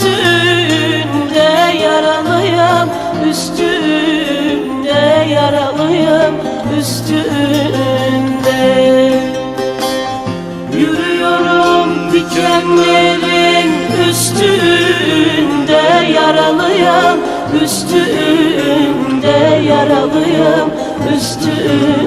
Üstünde yaralıyım Üstünde yaralıyım Üstünde Yürüyorum dikenlerin Üstünde yaralıyım Üstünde yaralıyım Üstünde